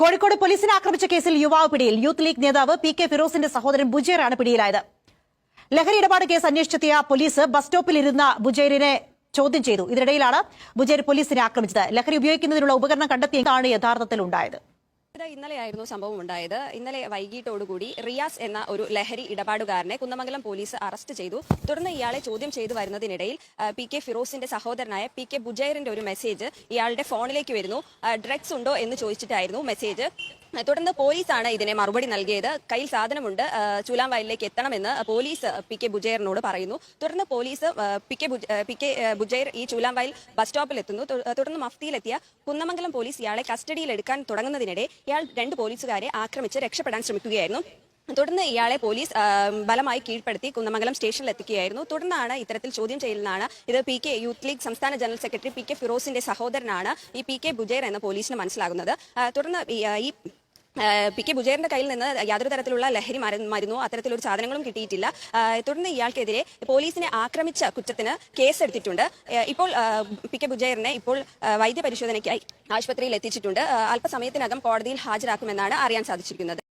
കോഴിക്കോട് പോലീസിനെ ആക്രമിച്ച കേസിൽ യുവാവ് പിടിയിൽ. യൂത്ത് ലീഗ് നേതാവ് പി കെ ഫിറോസിന്റെ സഹോദരൻ ബുജേറാണ് പിടിയിലായത്. ലഹരി ഇടപാട് കേസ് അന്വേഷിച്ചെത്തിയ പോലീസ് ബസ് സ്റ്റോപ്പിലിരുന്ന ബുജേറിനെ ചോദ്യം ചെയ്തു. ഇതിനിടയിലാണ് ബുജേർ പോലീസിനെ ആക്രമിച്ചത്. ലഹരി ഉപയോഗിക്കുന്നതിനുള്ള ഉപകരണം കണ്ടെത്തിയതാണ് യഥാർത്ഥത്തിൽ ഉണ്ടായത് ഇന്നലെയായിരുന്നു സംഭവം ഉണ്ടായത്. ഇന്നലെ വൈകിട്ടോടുകൂടി റിയാസ് എന്ന ഒരു ലഹരി ഇടപാടുകാരനെ കുന്നമംഗലം പോലീസ് അറസ്റ്റ് ചെയ്തു. തുടർന്ന് ഇയാളെ ചോദ്യം ചെയ്തു വരുന്നതിനിടയിൽ പി കെ ഫിറോസിന്റെ സഹോദരനായ പി കെ ബുജൈറിന്റെ ഒരു മെസ്സേജ് ഇയാളുടെ ഫോണിലേക്ക് വരുന്നു. ഡ്രഗ്സ് ഉണ്ടോ എന്ന് ചോദിച്ചിട്ടായിരുന്നു മെസ്സേജ്. തുടർന്ന് പോലീസാണ് ഇതിനെ മറുപടി നൽകിയത്. കയ്യിൽ സാധനമുണ്ട്. ചൂലാം വയലിലേക്ക് എത്തണമെന്ന് പോലീസ് പി കെ ബുജയറിനോട് പറയുന്നു. തുടർന്ന് police P K P K Bujair ഈ ചൂലാം വയൽ ബസ് സ്റ്റോപ്പിൽ എത്തുന്നു തുടർന്ന് മഫ്തിയിലെത്തിയ കുന്നമംഗലം പോലീസ് ഇയാളെ കസ്റ്റഡിയിൽ എടുക്കാൻ തുടങ്ങുന്നതിനിടെ ഇയാൾ രണ്ട് പോലീസുകാരെ ആക്രമിച്ച് രക്ഷപ്പെടാൻ ശ്രമിക്കുകയായിരുന്നു. തുടർന്ന് ഇയാളെ പോലീസ് ബലമായി കീഴ്പ്പെടുത്തി കുന്നമംഗലം സ്റ്റേഷനിൽ എത്തിക്കുകയായിരുന്നു തുടർന്നാണ് ഇത്തരത്തിൽ ചോദ്യം ചെയ്യലിനാണ് ഇത് പി കെ യൂത്ത് ലീഗ് സംസ്ഥാന ജനറൽ സെക്രട്ടറി പി കെ ഫിറോസിന്റെ സഹോദരനാണ് ഈ പി കെ ബുജേർ എന്ന പോലീസിന് മനസ്സിലാകുന്നത്. തുടർന്ന് ഈ, പി കെ ബുജേറിന്റെ കയ്യിൽ നിന്ന് യാതൊരു തരത്തിലുള്ള ലഹരി മരുന്ന് അത്തരത്തിലൊരു സാധനങ്ങളും കിട്ടിയിട്ടില്ല. തുടർന്ന് ഇയാൾക്കെതിരെ പോലീസിനെ ആക്രമിച്ച കുറ്റത്തിന് കേസെടുത്തിട്ടുണ്ട്. ഇപ്പോൾ പി കെ ബുജേറിനെ ഇപ്പോൾ വൈദ്യപരിശോധനയ്ക്കായി ആശുപത്രിയിൽ എത്തിച്ചിട്ടുണ്ട്. അല്പസമയത്തിനകം കോടതിയിൽ ഹാജരാക്കുമെന്നാണ് അറിയാൻ സാധിച്ചിരിക്കുന്നത്.